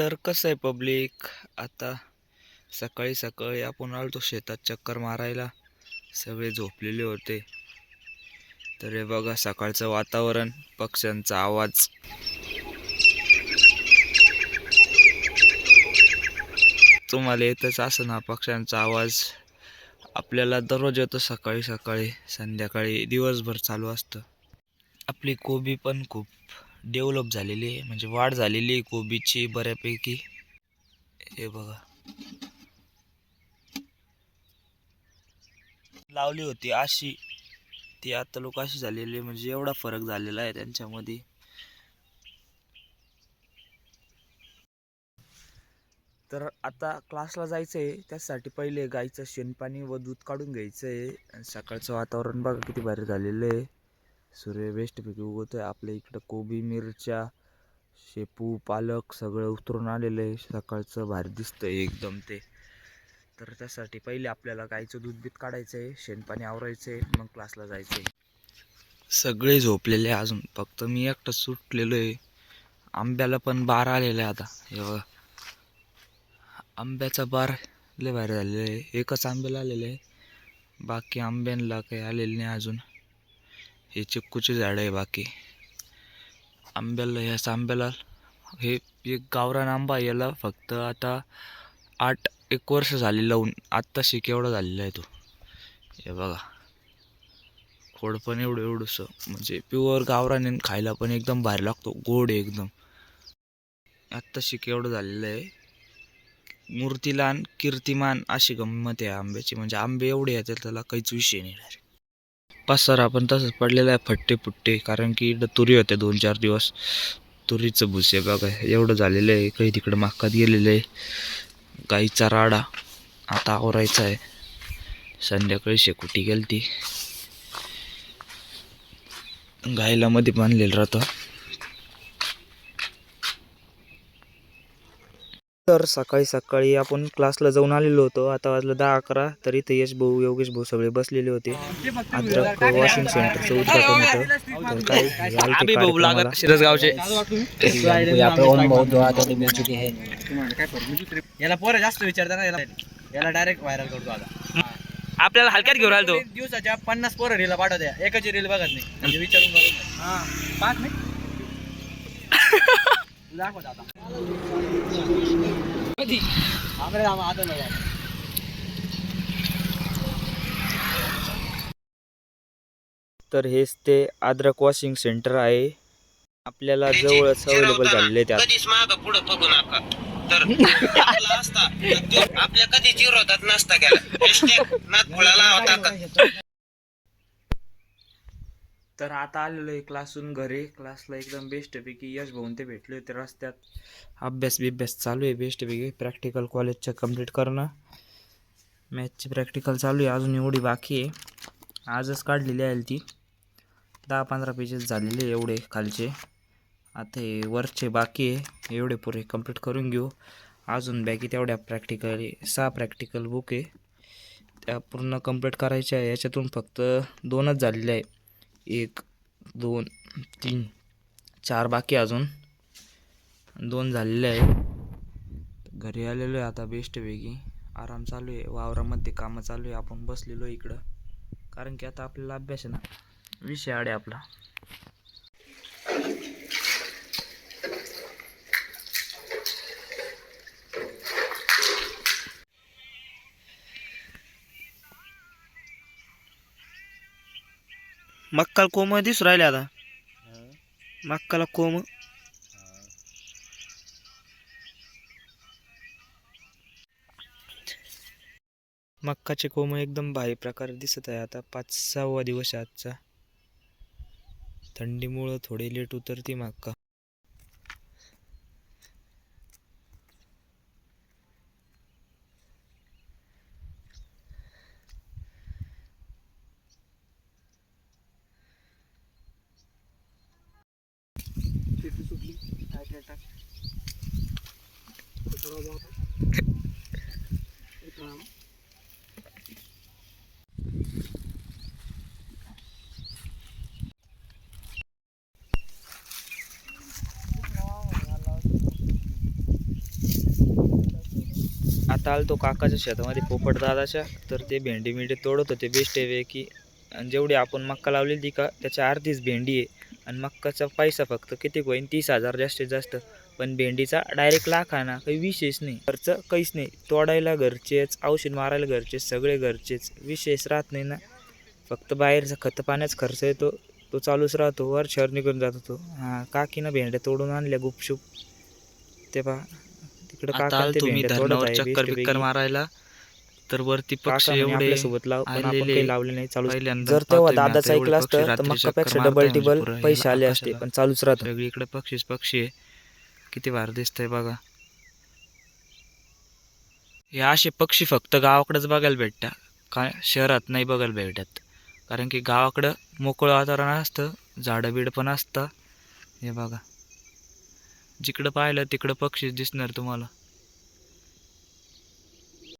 तर कसं आहे पब्लिक आता सकाळी सकाळी आपण आलतो शेतात चक्कर मारायला. सगळे झोपलेले होते. तर हे बघा सकाळचं वातावरण पक्ष्यांचा आवाज. तुम्हाला येतच असं ना पक्ष्यांचा आवाज? आपल्याला दररोज येतो सकाळी सकाळी संध्याकाळी दिवसभर चालू असतं. आपली कोबी पण खूप डेव्हलप झालेली आहे. म्हणजे वाढ झालेली आहे कोबीची बऱ्यापैकी. हे बघा. लावली होती अशी. ती आता लोक अशी झालेली आहे. म्हणजे एवढा फरक झालेला आहे त्यांच्यामध्ये. तर आता क्लासला जायचं आहे त्यासाठी पहिले गाईचं शेणपाणी व दूध काढून घ्यायचं आहे आणि सकाळचं वातावरण बघा किती भारी झालेलं आहे. सूर्य बेस्टपैकी आहे आपल्या इकडं कोबी मिरच्या शेपू पालक सगळं उतरून आलेलं आहे. सकाळचं भारी दिसतंय एकदम ते. तर त्यासाठी पहिले आपल्याला गाईचं दूध बीत काढायचं आहे शेणपाणी आवरायचं आहे मग क्लासला जायचं आहे सगळे झोपलेले आहे अजून. फक्त मी एकटं सुटलेलो आहे. आंब्याला पण बार आलेला आहे आता. हे बघा. आंब्याचा बार लय भारी झालेला आहे. एकच आंब्याला आलेलं आहे. बाकी आंब्यांना काही आलेलं नाही अजून. हे चिक्कूचे झाडं आहे बाकी. आंब्याला ह्याच आंब्याला हे एक गावरान आंबा आहे, याला फक्त आता आठ एक वर्ष झाले लावून. आत्ता शिक एवढा झालेला आहे तो. हे बघा. खोड पण एवढं एवढंसं. म्हणजे प्युअर गावराने आणि खायला पण एकदम भारी लागतो. गोड आहे एकदम. आत्ता शिक एवढं झालेलं आहे. मूर्तीलान कीर्तिमान अशी गंमत आहे आंब्याची. म्हणजे आंबे एवढे येतात त्याला काहीच विषय नाही पाच सहा पण तसंच पडलेला आहे फट्टे फुट्टे कारण की इकडं तुरी होत्या दोन चार दिवस. तुरीचं भुसे बघा एवढं झालेलं आहे. काही तिकडं माकात गेलेलं आहे. गाईचा राडा आता आवरायचा आहे. संध्याकाळी शेकुटी गेली ती गायला मध्ये बांधलेलं राहतं. तर सकाळी सकाळी आपण क्लासला जाऊन आलेलो होतो. आता वाजलं दहा अकरा तर इथे यश भाऊ योगेश भाऊ सगळे बसलेले होते. अद्रक वॉशिंग सेंटरचं उद्घाटन होतं. ते. शिरसगावचे. याला पोरं जास्त विचारता ना याला याला डायरेक्ट व्हायरल करतो आता. आपल्याला हलक्यात घेऊन राहिलो. तो दिवसाच्या पन्नास पोरं रील पाठवत्या. एकाची रील बघत नाही. म्हणजे विचारून बघत पाच नाही दाखवत आता. तर हेच ते आद्रक वॉशिंग सेंटर आहे. आपल्याला जवळच अवेलेबल झालेले त्यात. कधीच माग पुढे बघू नका. तर आपला असता. आपल्या कधी विरोधात नसता गेला. नाथ फुळाला होता का तर आता आलेलो आहे क्लासून घरी. क्लासला एकदम बेस्टपैकी यश भाऊन ते भेटले होते रस्त्यात. अभ्यास बिभ्यास चालू आहे बेस्टपैकी. प्रॅक्टिकल कॉलेजचं कंप्लीट करणं. मॅथची प्रॅक्टिकल चालू आहे. अजून एवढी बाकी आहे. आजच काढलेली आहे ती. दहा पंधरा पेजेस झालेले आहे एवढे खालचे. आता हे वरचे बाकी आहे. एवढे पुरे कंप्लीट करून घेऊ. अजून बॅकी तेवढ्या प्रॅक्टिकल सहा प्रॅक्टिकल बुक आहे. त्या पूर्ण कंप्लीट करायच्या आहे. याच्यातून फक्त दोनच झालेले आहे. एक दोन तीन चार बाकी अजून. दोन झालेले आहे. घरी आलेलो आहे आता बेस्टपैकी आराम चालू आहे. वावरामध्ये कामं चालू आहे. आपण बसलेलो आहे इकडं. कारण की आता आपल्याला अभ्यास आहे ना. विषय आडे आपला. मक्काला कोम दिसू राहिले आता. मक्काला कोम. मक्काचे कोम एकदम भारी प्रकारे दिसत आहे आता. पाच सहावा दिवस आजचा. थंडीमुळं थोडी लेट उतरती मक्का. आता आलो तो काकाच्या शेतामध्ये पोपट दादाच्या. तर ते भेंडी मिंडी तोडत होते. बेस्ट आहे की जेवढी आपण मक्का लावलेली ती का त्याच्या अर्धीच भेंडी आहे. आणि मक्काचा पैसा फक्त किती होईन? तीस हजार जास्तीत जास्त. पण भेंडीचा डायरेक्ट लाख आहे ना काही विशेष नाही. खर्च काहीच नाही. तोडायला घरचेच औषध मारायला घरचेच सगळे घरचेच. विशेष राहत नाही ना. फक्त बाहेरचा खत पाण्याचा खर्च येतो. तो चालूच राहतो. वर शहर निघून जातो तो हां काकीनं भेंड्या तोडून आणल्या गुपशुप ते पहा. तिकडं काका ते भेंड्या चक्कर बिक्कर. मारायला तर वरती पक्षी एवढे आपल्यासोबत लाव पण आपण काही लावले नाही चालू जर तेव्हा दादाचं ऐकलं असतं पक्षी तर मक्कापेक्षा डबल टिबल पैसे आले असते. पण चालूच राहतो. सगळीकडे पक्षीच पक्षी आहे. किती भार दिसतंय बघा. हे असे पक्षी फक्त गावाकडेच बघायला भेटतात. काय शहरात नाही बघायला भेटत. कारण की गावाकडं मोकळं वातावरण असतं झाडं बीड पण असतं. हे बघा. जिकडं पाहिलं तिकडं पक्षीच दिसणार तुम्हाला.